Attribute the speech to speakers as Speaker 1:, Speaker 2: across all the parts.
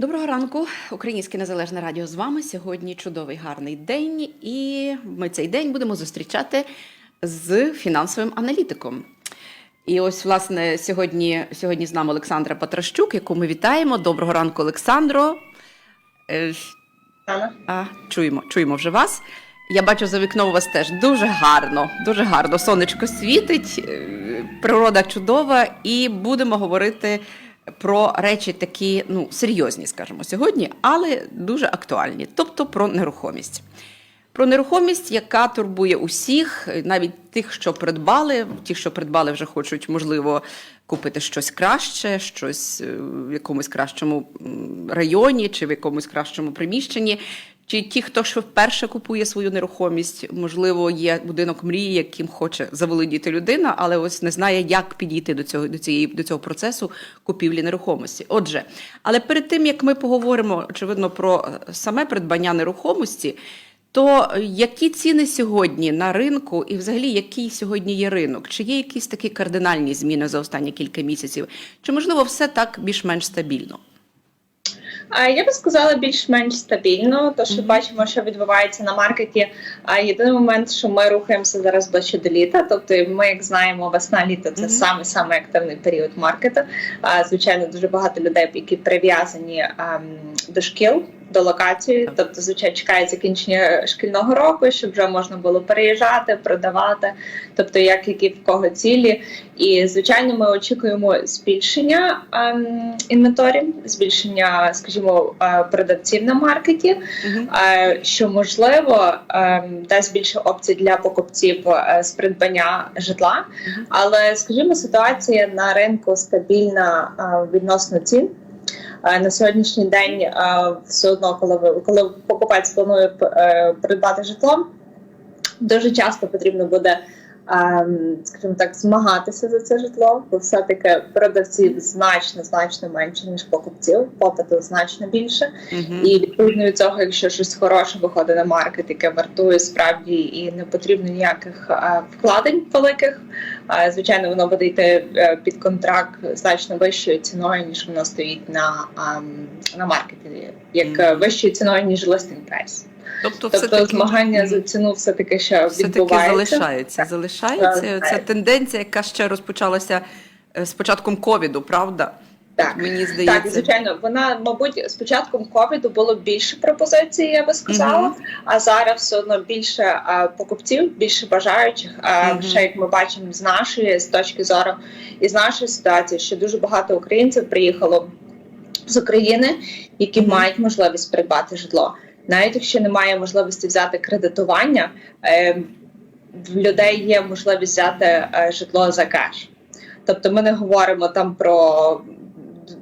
Speaker 1: Доброго ранку, Українське Незалежне Радіо з вами. Сьогодні чудовий гарний день, і ми цей день будемо зустрічати з фінансовим аналітиком. І ось, власне, сьогодні, сьогодні з нами Олександра Патращук, яку ми вітаємо. Доброго ранку, Олександро. Е, А, чуємо, чуємо вже вас. Я бачу за вікном у вас теж дуже гарно, дуже гарно. Сонечко світить, е, природа чудова, і будемо говорити про речі такі, ну, серйозні, скажімо, сьогодні, але дуже актуальні, тобто про нерухомість. Про нерухомість, яка турбує усіх, навіть тих, що придбали, ті, що придбали, вже хочуть, можливо, купити щось краще, щось е, в якомусь кращому районі чи в якомусь кращому приміщенні. Чи ті, хто ще вперше купує свою нерухомість, можливо, є будинок мрії, яким хоче заволодіти людина, але ось не знає, як підійти до цього до цієї до цього процесу купівлі нерухомості. Отже, але перед тим як ми поговоримо очевидно про е, саме придбання нерухомості. То які ціни сьогодні на ринку, і взагалі який сьогодні є ринок? Чи є якісь такі кардинальні зміни за останні кілька місяців? Чи можливо все так більш-менш стабільно?
Speaker 2: Я би сказала більш-менш стабільно, то що бачимо, що відбувається на маркеті. А єдиний момент, що ми рухаємося зараз ближче до літа. Тобто, ми, як знаємо, весна літо це саме саме активний період маркету. А звичайно, дуже багато людей, які прив'язані ам, до шкіл. До локації, тобто звичайно чекає закінчення шкільного року, щоб вже можна було переїжджати, продавати, тобто як які в кого цілі. І звичайно, ми очікуємо збільшення ем, інвенторів, збільшення, скажімо, е, продавців на маркеті,
Speaker 1: Угу.
Speaker 2: е, що можливо ем, дасть більше опцій для покупців е, з придбання житла.
Speaker 1: Мгм.
Speaker 2: Але, скажімо, ситуація на ринку стабільна е, відносно цін. На сьогоднішній день все одно, коли ви коли покупець планує е, придбати житло, дуже часто потрібно буде, скажімо так, змагатися за це житло, бо все-таки продавців значно значно менше ніж покупців, попиту значно більше.
Speaker 1: Угу.
Speaker 2: І відповідно від цього, якщо щось хороше виходить на маркет, яке вартує справді і не потрібно ніяких е, вкладень великих, звичайно, воно буде йти е, під контракт значно вищою ціною, ніж воно стоїть на, на маркеті, як е, вищою ціною, ніж listing price.
Speaker 1: Тобто,
Speaker 2: Тобто
Speaker 1: все-таки,
Speaker 2: змагання за ціну все таки ще
Speaker 1: все-таки
Speaker 2: відбувається.
Speaker 1: залишається.
Speaker 2: Так.
Speaker 1: Залишається
Speaker 2: Залишається.
Speaker 1: тенденція, яка ще розпочалася е, з початком ковіду, правда?
Speaker 2: Так.
Speaker 1: Мені здається.
Speaker 2: Так, звичайно, вона, мабуть, з початком ковіду було більше пропозицій, я би сказала.
Speaker 1: Мгм.
Speaker 2: А зараз все одно більше а, покупців, більше бажаючих. А
Speaker 1: Мгм.
Speaker 2: ще як ми бачимо з нашої з точки зору і з нашої ситуації, що дуже багато українців приїхало з України, які
Speaker 1: Мгм.
Speaker 2: мають можливість придбати житло. Навіть якщо немає можливості взяти кредитування, е, в людей є можливість взяти е, житло за кеш. Тобто ми не говоримо там про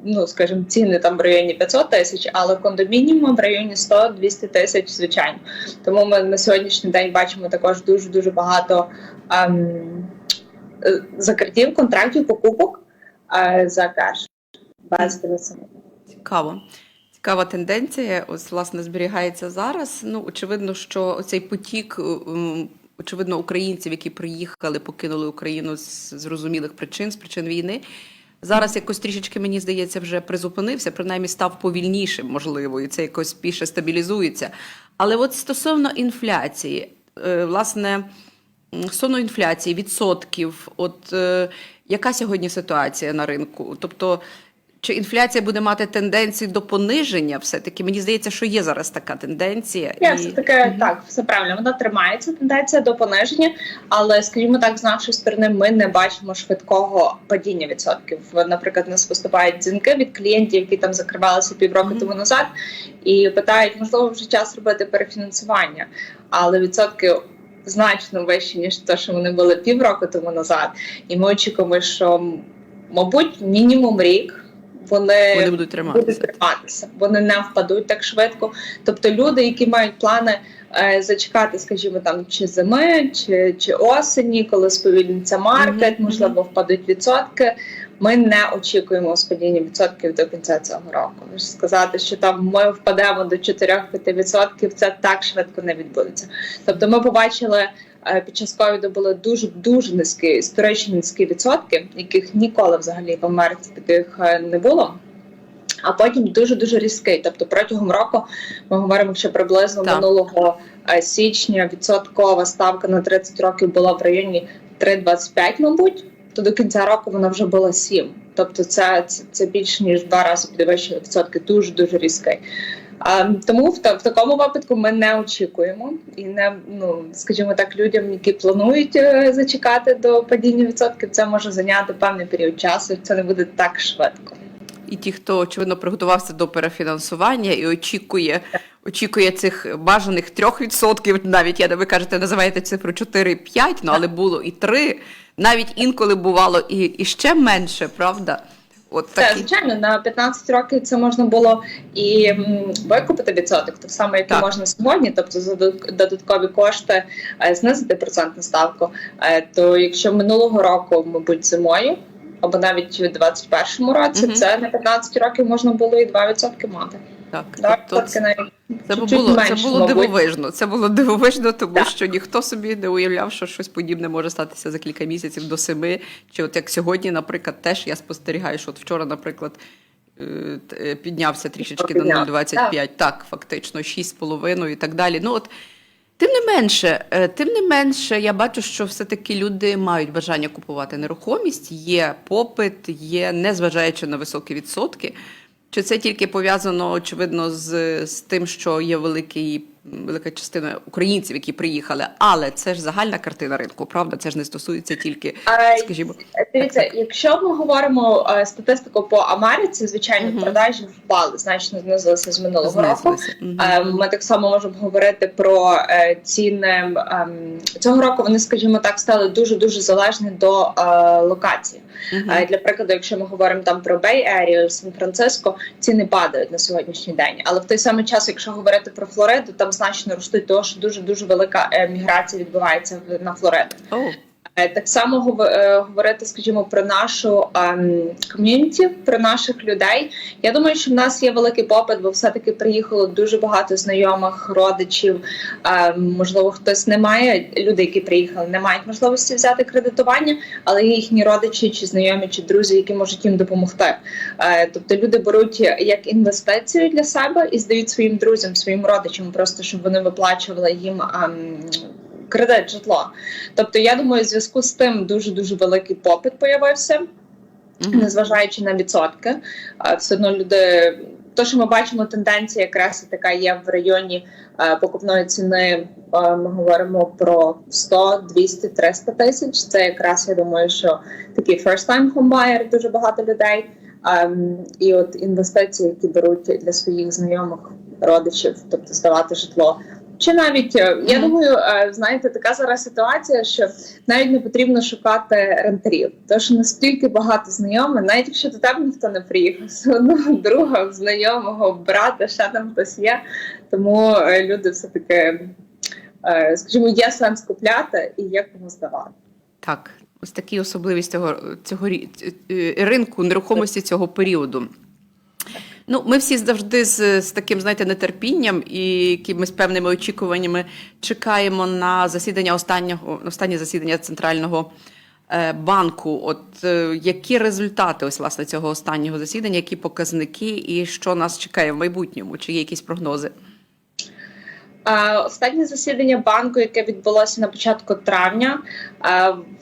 Speaker 2: ну скажімо, ціни там в районі 500 тисяч, але кондомініум в районі 100-200 тисяч, звичайно. Тому ми на сьогоднішній день бачимо також дуже дуже багато ем, е, закриттів контрактів покупок е, за кеш.
Speaker 1: Цікаво. Цікава тенденція. Ось, власне, зберігається зараз. Ну, очевидно, що цей потік, очевидно, українців, які приїхали, покинули Україну з зрозумілих причин, з причин війни. Зараз якось трішечки, мені здається, вже призупинився, принаймні став повільнішим, можливо, і це якось більше стабілізується. Але от стосовно інфляції, е, власне, стосовно інфляції, відсотків, от е, яка сьогодні ситуація на ринку? Тобто, чи інфляція буде мати тенденцію до пониження? Все-таки мені здається, що є зараз така тенденція.
Speaker 2: Є все таки так, все правильно. Вона тримається тенденція до пониження, але скажімо так, з нашої сторони, ми не бачимо швидкого падіння відсотків. Наприклад, у нас поступають дзвінки від клієнтів, які там закривалися півроку
Speaker 1: Мгм.
Speaker 2: тому назад, і питають, можливо, вже час робити перефінансування, але відсотки. Значно вищі, ніж те, що вони були півроку тому назад, і ми очікуємо, що мабуть мінімум рік вони,
Speaker 1: Вони будуть
Speaker 2: будуть
Speaker 1: триматися.
Speaker 2: триматися, вони не впадуть так швидко. Тобто люди, які мають плани е, зачекати, скажімо, там чи зими, чи, чи осені, коли сповільниться маркет,
Speaker 1: Мгм,
Speaker 2: можливо, впадуть відсотки. Ми не очікуємо спадіння відсотків до кінця цього року. Можу сказати, що там ми впадемо до 4-5%, це так швидко не відбудеться. Тобто, ми побачили. Е, Під час ковіду були дуже дуже низькі історично низькі відсотки, яких ніколи взагалі в Америці таких е, не було. а потім дуже дуже різкий. Тобто протягом року ми говоримо, що приблизно
Speaker 1: Так.
Speaker 2: минулого е, січня відсоткова ставка на 30 років була в районі 3,25, мабуть. То до кінця року вона вже була 7. Тобто це, це, це більше ніж два рази підвищення відсотки, дуже дуже різкий. А, тому в, в такому випадку ми не очікуємо і не ну скажімо так, людям, які планують е, зачекати до падіння відсотків, це може зайняти певний період часу. Це не буде так швидко.
Speaker 1: І ті, хто очевидно приготувався до перефінансування і очікує, очікує цих бажаних 3%, навіть я ви кажете, називаєте цифру 4-5, ну але було і 3, навіть інколи бувало і, і ще менше, правда? От
Speaker 2: Це
Speaker 1: такі.
Speaker 2: звичайно на 15 років це можна було і викупити відсоток, так само, як і можна сьогодні, тобто за додаткові кошти е, знизити процентну ставку. Е, То якщо минулого року, мабуть, зимою. Або навіть у 21-му році
Speaker 1: Мгм.
Speaker 2: це на 15 років можна було і 2% мати.
Speaker 1: Так,
Speaker 2: 2%
Speaker 1: тобто це, це було, це було дивовижно. Це було дивовижно, тому
Speaker 2: Так.
Speaker 1: що ніхто собі не уявляв, що щось подібне може статися за кілька місяців до семи. Чи от як сьогодні, наприклад, теж я спостерігаю, що от вчора, наприклад, е, е, піднявся трішечки на
Speaker 2: Підняв,
Speaker 1: 0,25, так, фактично 6,5 і так далі. Ну от Тим не менше, е, тим не менше, я бачу, що все-таки люди мають бажання купувати нерухомість, є попит, є, незважаючи на високі відсотки. Чи це тільки пов'язано, очевидно, з, з тим, що є великий, велика частина українців, які приїхали, але це ж загальна картина ринку, правда? Це ж не стосується тільки, скажімо,
Speaker 2: Дивіться, якщо ми говоримо е, статистику по Америці, звичайно,
Speaker 1: Мгм.
Speaker 2: продажі впали, значно знизилися з минулого року.
Speaker 1: знизилися. Мгм.
Speaker 2: Е, Ми так само можемо говорити про е, ціни ем, цього року. Вони, скажімо так, стали дуже дуже залежні до локації. Е, Для прикладу, якщо ми говоримо там про Бей Ерію, Сан-Франциско, ціни падають на сьогоднішній день. Але в той самий час, якщо говорити про Флориду, там значно ростуть, тому що дуже дуже велика е, міграція відбувається на Флориду. Е, Так само е, говорити, скажімо, про нашу ем, ком'юніті, про наших людей. Я думаю, що в нас є великий попит, бо все-таки приїхало дуже багато знайомих, родичів. Ем, можливо, хтось не має, люди, які приїхали, не мають можливості взяти кредитування, але є їхні родичі, чи знайомі, чи друзі, які можуть їм допомогти. Е, тобто люди беруть як інвестицію для себе і здають своїм друзям, своїм родичам, просто щоб вони виплачували їм. Кредит житло, тобто я думаю, в зв'язку з тим дуже дуже великий попит появився, незважаючи на відсотки. Все одно люди, то що ми бачимо, тенденція якраз така є в районі е, покупної ціни. е, Ми говоримо про 100, 200, 300 тисяч. Це якраз я думаю, що такий first time home buyer дуже багато людей. Ем, І от інвестиції, які беруть для своїх знайомих родичів, тобто здавати житло. Чи навіть е, я думаю, е, знаєте, така зараз ситуація, що навіть не потрібно шукати рентерів, тому що настільки багато знайомих, навіть якщо до тебе ніхто не приїхав, все одно друга, знайомого, брата, ще там хтось є. Тому е, люди все таки, скажімо, є сенс купляти і є кому здавати.
Speaker 1: Так, ось такі особливість цього, цього ринку нерухомості цього періоду. Ну, ми всі завжди з, з таким, знаєте, нетерпінням і якимись певними очікуваннями чекаємо на засідання останнього останнє засідання центрального е, банку. От е, які результати ось власне цього останнього засідання, які показники, і що нас чекає в майбутньому? Чи є якісь прогнози?
Speaker 2: Останнє засідання банку, яке відбулося на початку травня,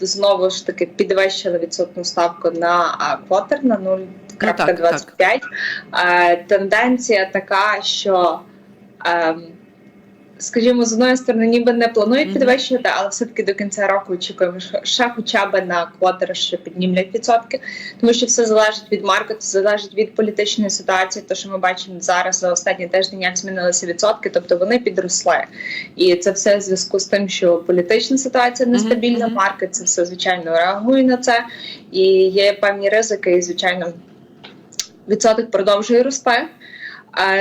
Speaker 2: знову ж таки підвищили відсотну ставку на квотер на 0,25. Е, Тенденція така, що, ем, скажімо, з одної сторони, ніби не планують підвищувати, але все-таки до кінця року очікуємо, що ще хоча б на квотер ще піднімлять відсотки, тому що все залежить від маркету, залежить від політичної ситуації. То, що ми бачимо зараз за останній тиждень, як змінилися відсотки, тобто вони підросли. І це все в зв'язку з тим, що політична ситуація нестабільна, маркет це все звичайно реагує на це, і є певні ризики, і звичайно відсоток продовжує рости.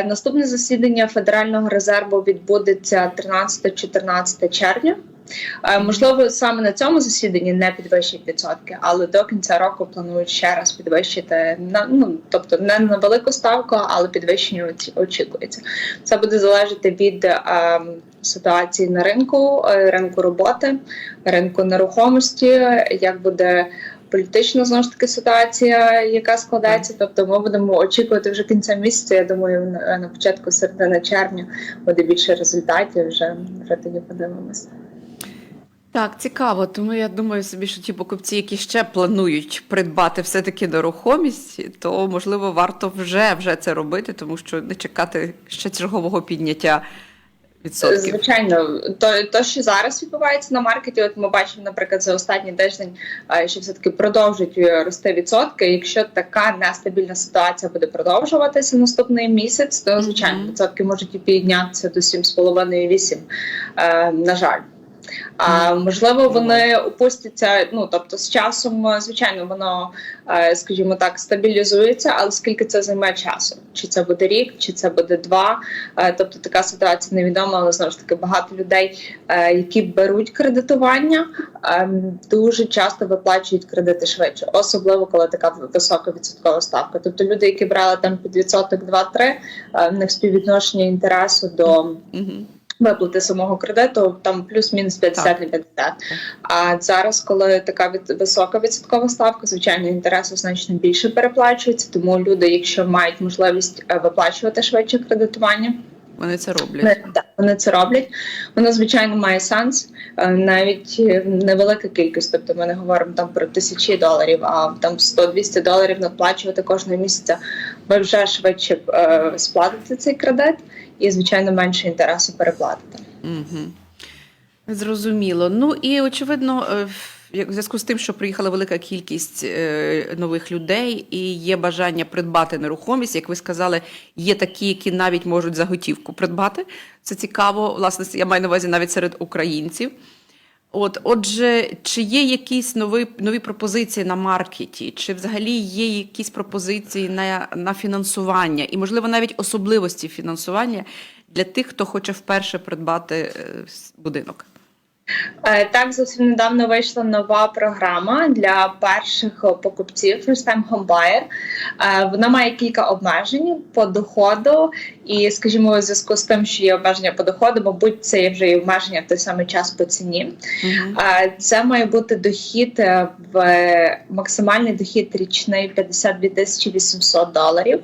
Speaker 2: Наступне засідання Федерального резерву відбудеться 13-14 червня. Можливо, саме на цьому засіданні не підвищать відсотки, але до кінця року планують ще раз підвищити на ну тобто не на велику ставку, але підвищення очікується. Це буде залежати від е, ситуації на ринку, е, ринку роботи, ринку нерухомості, як буде політична знову ж таки ситуація, яка складається. Тобто, ми будемо очікувати вже кінця місяця. Я думаю, на, початку середини червня буде більше результатів. Вже вже тоді подивимося.
Speaker 1: Так, цікаво. Тому я думаю собі, що ті покупці, які ще планують придбати все-таки нерухомість, то можливо варто вже, вже це робити, тому що не чекати ще чергового підняття.
Speaker 2: Звичайно, то, то, що зараз відбувається на маркеті, от ми бачимо, наприклад, за останній тиждень, е, що все таки продовжують е, рости відсотки. Якщо така нестабільна ситуація буде продовжуватися наступний місяць, то звичайно відсотки можуть і піднятися до 7,5-8, е, на жаль. А можливо, вони опустяться. Ну тобто, з часом, е, звичайно, воно, е, скажімо так, стабілізується, але скільки це займе часу? Чи це буде рік, чи це буде два? Е, Тобто така ситуація невідома, але знову ж таки багато людей, які беруть кредитування, ем, дуже часто виплачують кредити швидше, особливо коли така висока відсоткова ставка. Тобто люди, які брали там під відсоток 2-3, е, в них співвідношення інтересу до. Виплати самого кредиту там плюс-мінус 50 на 50. А зараз, коли така від висока відсоткова ставка, звичайно, інтересу значно більше переплачується. Тому люди, якщо мають можливість е, виплачувати швидше кредитування,
Speaker 1: Вони це роблять.
Speaker 2: вони, так, вони це роблять. Воно звичайно має сенс, е, навіть е, невелика кількість. Тобто ми не говоримо там про тисячі доларів, а там 100-200 доларів надплачувати кожного місяця. Ви вже швидше е, сплатите цей кредит і, звичайно, менше інтересу переплатити.
Speaker 1: Угу. Зрозуміло. Ну і очевидно, е, в зв'язку з тим, що приїхала велика кількість е, нових людей і є бажання придбати нерухомість, як ви сказали, є такі, які навіть можуть за готівку придбати. Це цікаво. Власне, я маю на увазі навіть серед українців. От, отже, чи є якісь нові, нові пропозиції на маркеті, чи взагалі є якісь пропозиції на, на фінансування, і, можливо, навіть особливості фінансування для тих, хто хоче вперше придбати е, будинок?
Speaker 2: Е, Так, зовсім недавно вийшла нова програма для перших покупців First Time Home Buyer. Е, Вона має кілька обмежень по доходу, і, скажімо, у зв'язку з тим, що є обмеження по доходу, мабуть, це є вже і обмеження в той самий час по ціні.
Speaker 1: Угу.
Speaker 2: Е, Це має бути дохід в максимальний дохід річний 52 тисячі 800 доларів.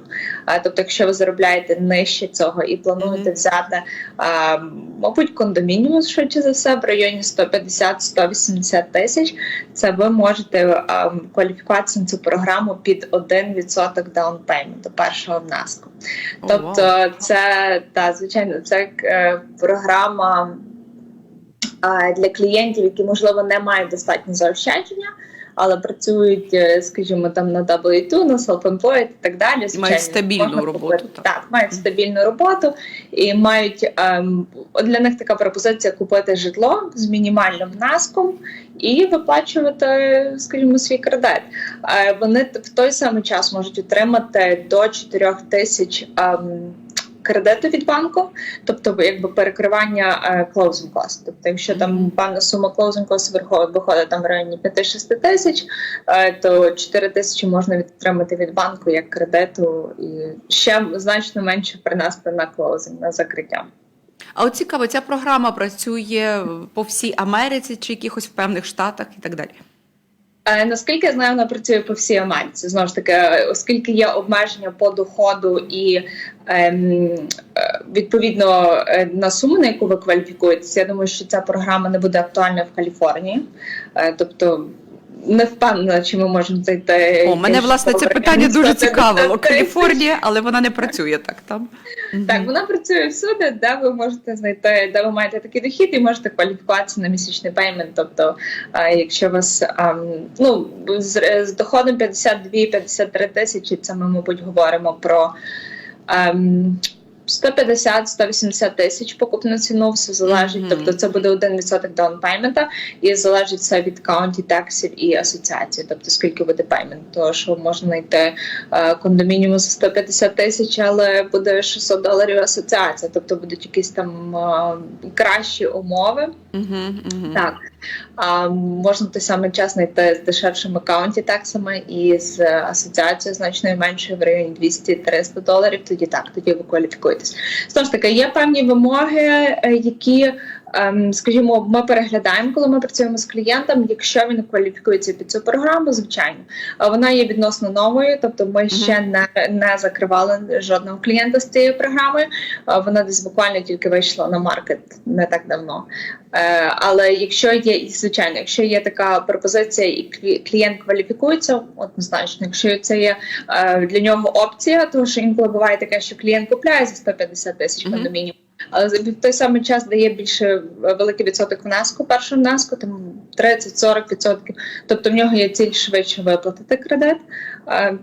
Speaker 2: Тобто, якщо ви заробляєте нижче цього і плануєте
Speaker 1: Мгм.
Speaker 2: взяти, е, мабуть, кондомініум швидше за все в районі 150-180 тисяч, це ви можете е, кваліфікуватися на цю програму під 1% down payment, до першого внеску. Тобто, це та звичайно, це е, програма е, для клієнтів, які можливо не мають достатньо заощадження, але працюють, е, скажімо, там на W2, на self-employed і так далі. Звичайно,
Speaker 1: стабільну
Speaker 2: можна
Speaker 1: роботу, так.
Speaker 2: Так, мають стабільну роботу і мають ем, для них така пропозиція купити житло з мінімальним внеском і виплачувати, скажімо, свій кредит. Е, Вони в той самий час можуть отримати до 4 тисяч ем, кредиту від банку, тобто якби перекривання е, closing cost. Тобто, якщо там певна сума closing cost виходить, виходить там в районі 5-6 тисяч, е, то 4 тисячі можна відтримати від банку як кредиту, і ще значно менше принести на closing, на закриття.
Speaker 1: А от цікаво, ця програма працює по всій Америці чи якихось в певних штатах і так далі.
Speaker 2: Наскільки я знаю, вона працює по всій Америці. Знову ж таки, оскільки є обмеження по доходу і ем, е, відповідно е, на суму, на яку ви кваліфікуєтесь, я думаю, що ця програма не буде актуальна в Каліфорнії. Е, Тобто не впевнена, чи ми можемо зайти.
Speaker 1: О, мене власне це питання дуже
Speaker 2: 150
Speaker 1: цікавило. Каліфорнія, але вона не працює так там.
Speaker 2: Так, вона працює всюди, де ви можете знайти, де ви маєте такий дохід, і можете кваліфікуватися на місячний пеймент. Тобто, якщо у вас ем, ну з, з доходом 52-53 тисячі, це ми, мабуть, говоримо про. Ем, 150-180 тисяч покупну ціну, все залежить.
Speaker 1: Мгм.
Speaker 2: Тобто це буде 1% даунпеймента, і залежить все від каунті таксів і асоціації. Тобто скільки буде пеймент. Тому що можна знайти е, кондомініум за 150 тисяч, але буде 600 доларів асоціація. Тобто будуть якісь там е, кращі умови. Так. А можна той самий час знайти з дешевшими каунті таксами і з асоціацією значно меншою в районі 200-300 доларів. Тоді так, тоді ви кваліфікуєтесь. Знову ж таки, є певні вимоги, е, які скажімо, ми переглядаємо, коли ми працюємо з клієнтом. Якщо він кваліфікується під цю програму, звичайно, вона є відносно новою, тобто ми ще не, не закривали жодного клієнта з цією програмою. Вона десь буквально тільки вийшла на маркет не так давно. Е, але якщо є, і, звичайно, якщо є така пропозиція, і клі- клієнт кваліфікується, однозначно, якщо це є е, для нього опція, тому що інколи буває таке, що клієнт купляє за 150 тисяч кондомінів, але за- в той самий час дає більше е, великий відсоток внеску, першого внеску, там 30-40 відсотків. Тобто в нього є ціль швидше виплатити кредит,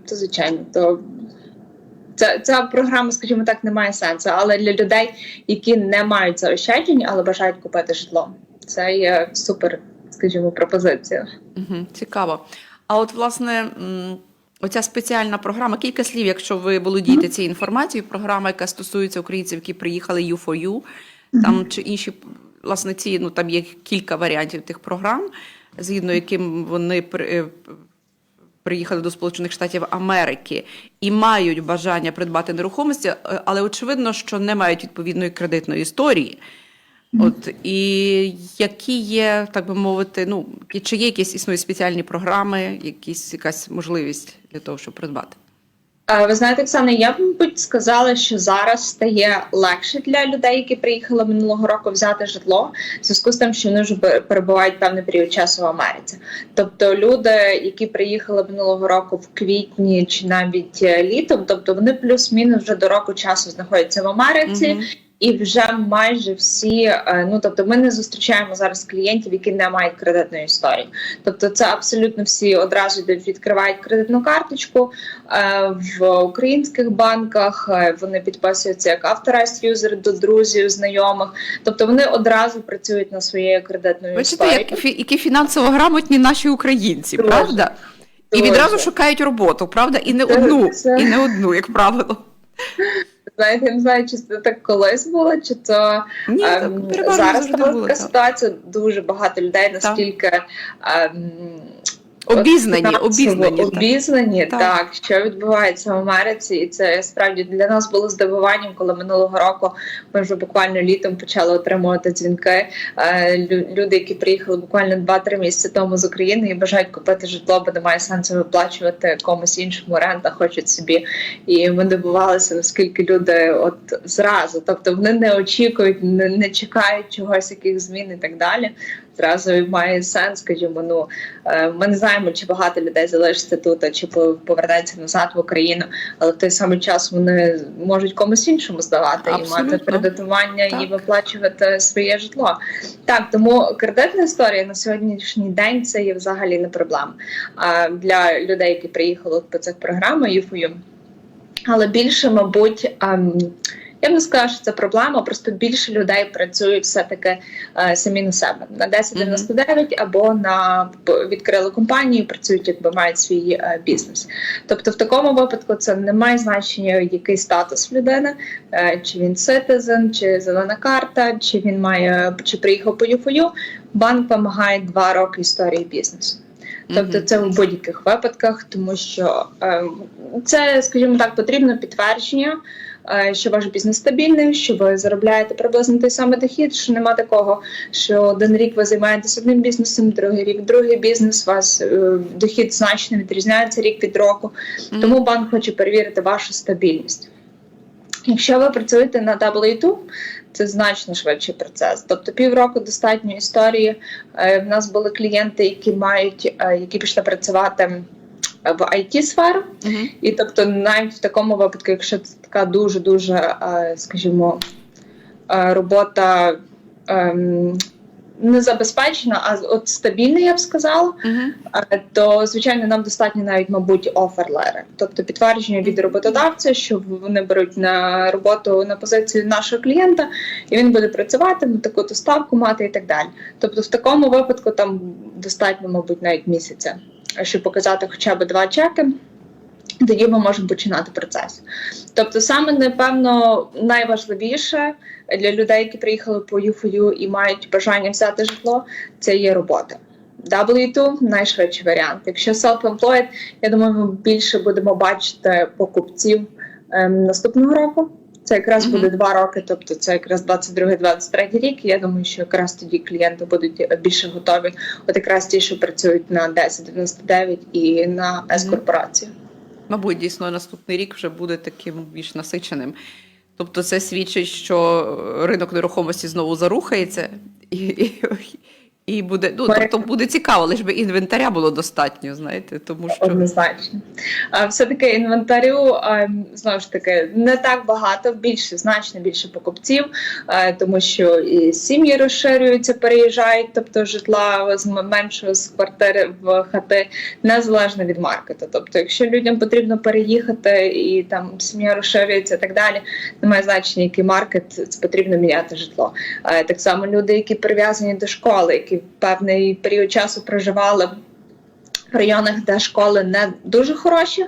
Speaker 2: то звичайно, то ця, ця програма, скажімо так, не має сенсу. Але для людей, які не мають заощаджень, але бажають купити житло, це є супер, скажімо, пропозиція.
Speaker 1: Угу, цікаво. А от, власне, оця спеціальна програма, кілька слів, якщо ви володієте цією інформацією, програма, яка стосується українців, які приїхали U4U, там чи інші, власне, ці, ну там є кілька варіантів тих програм, згідно яким вони при- е, приїхали до Сполучених Штатів Америки і мають бажання придбати нерухомості, е, але очевидно, що не мають відповідної кредитної історії. От і які є, так би мовити, ну чи є якісь існують спеціальні програми, якісь якась можливість для того, щоб придбати?
Speaker 2: Ви знаєте, Оксана, я б мабуть сказала, що зараз стає легше для людей, які приїхали минулого року взяти житло, в зв'язку з тим, що вони вже пер- перебувають певний період часу в Америці. Тобто люди, які приїхали минулого року в квітні чи навіть е, літом, тобто вони плюс-мінус вже до року часу знаходяться в Америці.
Speaker 1: Мгм.
Speaker 2: І вже майже всі, е, ну тобто, ми не зустрічаємо зараз клієнтів, які не мають кредитної історії. Тобто, це абсолютно всі одразу йдуть, відкривають кредитну карточку е, в українських банках. е, Вони підписуються як авторайст юзер до друзів, знайомих. Тобто вони одразу працюють над своєю кредитною
Speaker 1: Бачите,
Speaker 2: історією.
Speaker 1: як, фі- які фінансово грамотні наші українці,
Speaker 2: Дуже.
Speaker 1: правда? І відразу шукають роботу, правда? І не одну, і не одну, як правило.
Speaker 2: Знаєте, я не знаю, чи це так колись було, чи то
Speaker 1: Ні,
Speaker 2: Ем,
Speaker 1: так,
Speaker 2: зараз така ситуація. Дуже багато людей настільки ем,
Speaker 1: Обізнані, обізнані.
Speaker 2: обізнані
Speaker 1: Так.
Speaker 2: так. що відбувається в Америці, і це справді для нас було здивуванням, коли минулого року ми вже буквально літом почали отримувати дзвінки. Е, люди, які приїхали буквально 2-3 місяці тому з України і бажають купити житло, бо немає сенсу виплачувати комусь іншому рента, хочуть собі. І ми дивувалися, наскільки люди от зразу, тобто вони не очікують, не, не чекають чогось, яких змін і так далі. Зразу має сенс, скажімо, ну е, ми не знаємо, чи багато людей залишиться тут, чи по- повернеться назад в Україну, але в той самий час вони можуть комусь іншому здавати і мати кредитування
Speaker 1: Так.
Speaker 2: і виплачувати своє житло. Так, тому кредитна історія на сьогоднішній день це є взагалі не проблема. А для людей, які приїхали по цих програмах ЮФОЮ, але більше, мабуть, ем, я б не сказала, що це проблема, просто більше людей працюють все-таки е, самі на себе на 1099 або на відкрили компанію, працюють, якби мають свій е, бізнес. Тобто, в такому випадку це не має значення, який статус людини, е, чи він citizen, чи зелена карта, чи він має чи приїхав по ЮФОЮ. Банк вимагає два роки історії бізнесу. Тобто це в будь-яких випадках, тому що е, це, скажімо так, потрібно підтвердження, що ваш бізнес стабільний, що ви заробляєте приблизно той самий дохід, що нема такого, що один рік ви займаєтесь одним бізнесом, другий рік другий бізнес, у вас е, дохід значно відрізняється рік від року. Тому банк хоче перевірити вашу стабільність. Якщо ви працюєте на W2, це значно швидший процес. Тобто півроку достатньо історії. Е, В нас були клієнти, які мають, е, які пішли працювати в it сферу
Speaker 1: Мгм.
Speaker 2: і тобто, навіть в такому випадку, якщо це така дуже дуже, скажімо, е, робота ем, не забезпечена, а от стабільна, я б сказала.
Speaker 1: Мгм.
Speaker 2: Е, то звичайно нам достатньо навіть, мабуть, оферлери, тобто підтвердження від роботодавця, що вони беруть на роботу на позицію нашого клієнта, і він буде працювати на таку-то ставку мати і так далі. Тобто, в такому випадку там достатньо, мабуть, навіть місяця, щоб показати хоча б два чеки. Тоді ми можемо починати процес. Тобто, саме напевно найважливіше для людей, які приїхали по ЮФОЮ і мають бажання взяти житло, це є робота. W2 – найшвидший варіант. Якщо self-employed, я думаю, ми більше будемо бачити покупців ем, наступного року. Це якраз буде два роки, тобто це якраз 22-23 рік. Я думаю, що якраз тоді клієнти будуть більше готові. От якраз ті, що працюють на 1099 і на С-корпорацію.
Speaker 1: Мабуть, дійсно наступний рік вже буде таким більш насиченим. Тобто, це свідчить, що ринок нерухомості знову зарухається, і, і, буде, ну, тобто буде цікаво, лише би інвентаря було достатньо, знаєте, тому що
Speaker 2: Однозначно. А все-таки інвентарю знову ж таки не так багато, більше, значно більше покупців, тому що і сім'ї розширюються, переїжджають, тобто житла з меншого з квартири в хати, незалежно від маркету. Тобто, якщо людям потрібно переїхати і там сім'я розширюється і так далі, немає значення, який маркет, це потрібно міняти житло. Так само люди, які прив'язані до школи, які певний період часу проживали в районах, де школи не дуже хороші,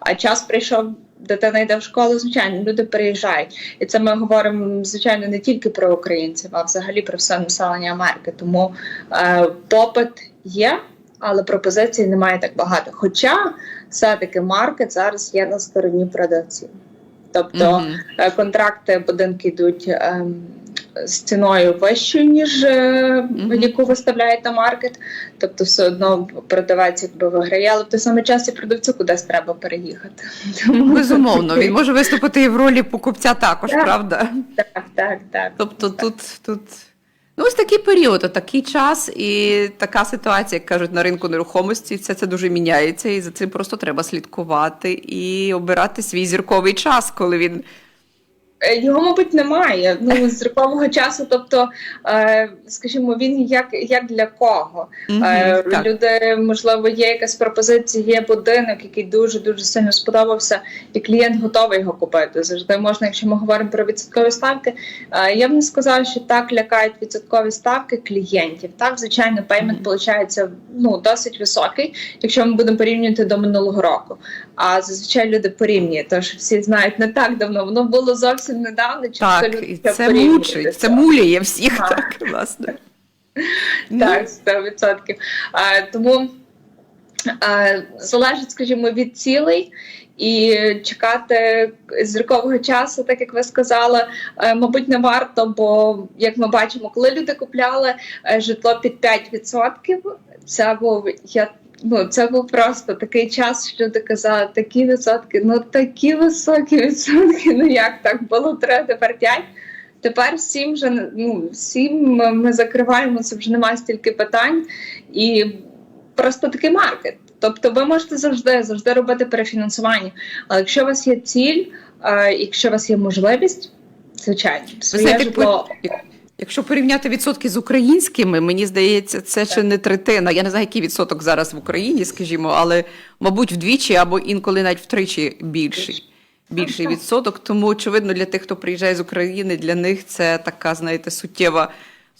Speaker 2: а час прийшов. Дитина йде в школу, звичайно, люди переїжджають, і це ми говоримо звичайно не тільки про українців, а взагалі про все населення Америки. Тому е, попит є, але пропозицій немає так багато. Хоча все-таки маркет зараз є на стороні продавців. Тобто
Speaker 1: Мгм.
Speaker 2: е, контракти будинки йдуть ем, з ціною вищою, ніж е, яку виставляє на маркет. Тобто, все одно продавець якби виграє, але в той самий час і продавцю кудись треба переїхати.
Speaker 1: Безумовно, він може виступити і в ролі покупця також,
Speaker 2: Так.
Speaker 1: правда?
Speaker 2: так, так, так.
Speaker 1: Тобто тут, тут ну, ось такий період, такий час і така ситуація, як кажуть, на ринку нерухомості, це, це дуже міняється, і за цим просто треба слідкувати і обирати свій зірковий час, коли він
Speaker 2: Його, мабуть, немає. Ну, з рокового часу, тобто, е, скажімо, він як, як для кого? Е. Люди, можливо, є якась пропозиція, є будинок, який дуже дуже сильно сподобався, і клієнт готовий його купити. Завжди можна, якщо ми говоримо про відсоткові ставки. е, Я б не сказала, що так лякають відсоткові ставки клієнтів. Так, звичайно, пеймент виходить ну, досить високий, якщо ми будемо порівнювати до минулого року. А зазвичай люди порівнюють, тому що всі знають не так давно. Воно було зовсім недавно.
Speaker 1: Так,
Speaker 2: люди
Speaker 1: і це мучить, це муляє всіх,
Speaker 2: Ага.
Speaker 1: так, власне. Ну,
Speaker 2: Так, 100%. А, тому а, залежить, скажімо, від цілей. І чекати зіркового часу, так як ви сказали, е, мабуть, не варто, бо як ми бачимо, коли люди купляли е, житло під 5%, це був я. Ну, це був просто такий час, що люди казали, такі відсотки, ну такі високі відсотки. Ну як так було 3, тепер 5. Тепер сім вже ну, сім ми- закриваємо, це вже немає стільки питань, і просто такий маркет. Тобто ви можете завжди завжди робити перефінансування. Але якщо у вас є ціль, е, якщо у вас є можливість, звичайно, своє житло.
Speaker 1: Як- якщо порівняти відсотки з українськими, мені здається, це ще не третина. Я не знаю, який відсоток зараз в Україні, скажімо, але, мабуть, вдвічі або інколи навіть втричі більший. Більший відсоток. Тому, очевидно, для тих, хто приїжджає з України, для них це така, знаєте, суттєва.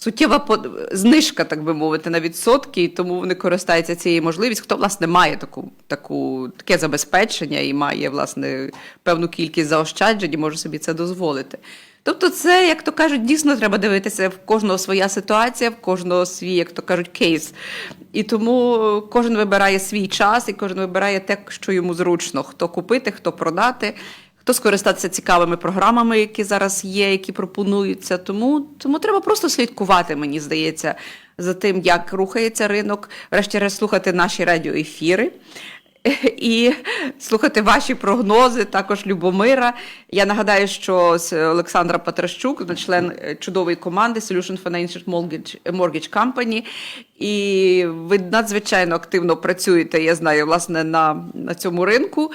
Speaker 1: Суттєва знижка, так би мовити, на відсотки, і тому вони користаються цією можливістю. Хто власне має таку, таку таке забезпечення і має власне певну кількість заощаджень, і може собі це дозволити. Тобто, це, як то кажуть, дійсно треба дивитися в кожного своя ситуація, в кожного свій, як то кажуть, кейс. І тому кожен вибирає свій час, і кожен вибирає те, що йому зручно: хто купити, хто продати. Хто скористатися цікавими програмами, які зараз є, які пропонуються. Тому, тому треба просто слідкувати, мені здається, за тим, як рухається ринок, врешті-решт слухати наші радіоефіри. І слухати ваші прогнози, також Любомира. Я нагадаю, що Олександра Патращук, член е, чудової команди Solution Financial Mortgage, Mortgage Company. І ви надзвичайно активно працюєте, я знаю, власне, на, на цьому ринку.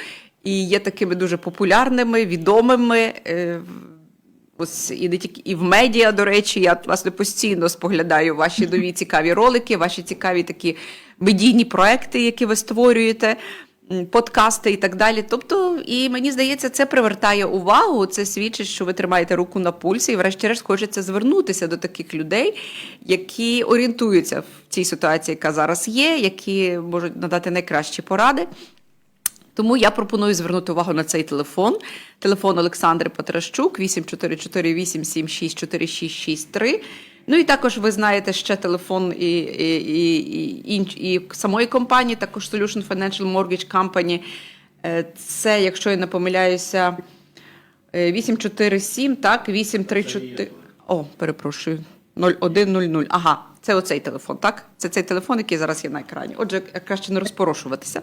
Speaker 1: І є такими дуже популярними, відомими. е, Ось і не тільки і в медіа, до речі, я власне постійно споглядаю ваші нові цікаві ролики, ваші цікаві такі медійні проекти, які ви створюєте, подкасти і так далі. Тобто, і мені здається, це привертає увагу. Це свідчить, що ви тримаєте руку на пульсі, і, врешті-решт, хочеться звернутися до таких людей, які орієнтуються в цій ситуації, яка зараз є, які можуть надати найкращі поради. Тому я пропоную звернути увагу на цей телефон. Телефон Олександри Патращук 8448764663. Ну і також ви знаєте ще телефон і, і, і, і, і самої компанії, також Solution Financial Mortgage Company. Е, Це, якщо я не помиляюся, Е, 847, так, 834. О, перепрошую. 0100. Ага, це оцей телефон, так? Це цей телефон, який зараз є на екрані. Отже, краще не розпорошуватися.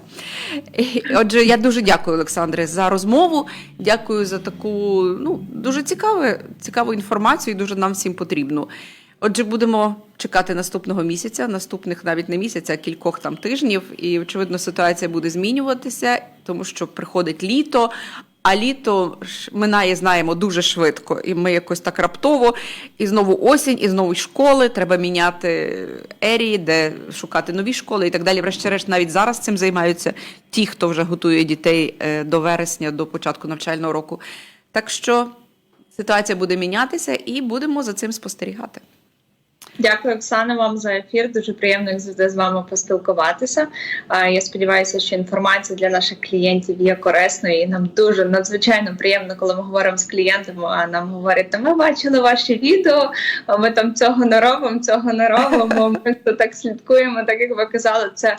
Speaker 1: Отже, я дуже дякую, Олександре, за розмову. Дякую за таку ну, дуже цікаву, цікаву інформацію, і дуже нам всім потрібну. Отже, будемо чекати наступного місяця, наступних навіть не місяця, а кількох там тижнів. І очевидно, ситуація буде змінюватися, тому що приходить літо. А літо минає, знаємо, дуже швидко, і ми якось так раптово. І знову осінь, і знову школи. Треба міняти ерії, де шукати нові школи і так далі. Врешті-решт, навіть зараз цим займаються ті, хто вже готує дітей е, до вересня, до початку навчального року. Так що ситуація буде мінятися, і будемо за цим спостерігати.
Speaker 2: Дякую, Оксана, вам за ефір. Дуже приємно як завжди з вами поспілкуватися. Я сподіваюся, що інформація для наших клієнтів є корисною, і нам дуже надзвичайно приємно, коли ми говоримо з клієнтами. А нам говорять, ми бачили ваші відео, ми там цього не робимо, цього не робимо. Ми то так слідкуємо. Так як ви казали, це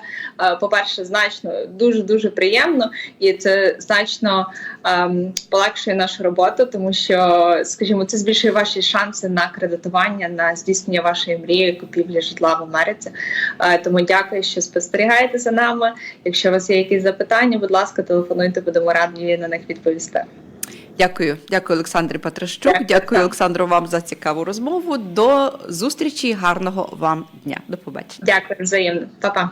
Speaker 2: по-перше, значно дуже дуже приємно, і це значно ем, полегшує нашу роботу, тому що, скажімо, це збільшує ваші шанси на кредитування, на здійснення вашої мрії купівлі житла в Америці. Е, Тому дякую, що спостерігаєте за нами. Якщо у вас є якісь запитання, будь ласка, телефонуйте, будемо раді на них відповісти.
Speaker 1: Дякую, дякую, Олександрі Патрищук.
Speaker 2: Дякую,
Speaker 1: Дякую. Олександру, вам за цікаву розмову. До зустрічі, гарного вам дня. До побачення.
Speaker 2: Дякую взаємно, Па-па.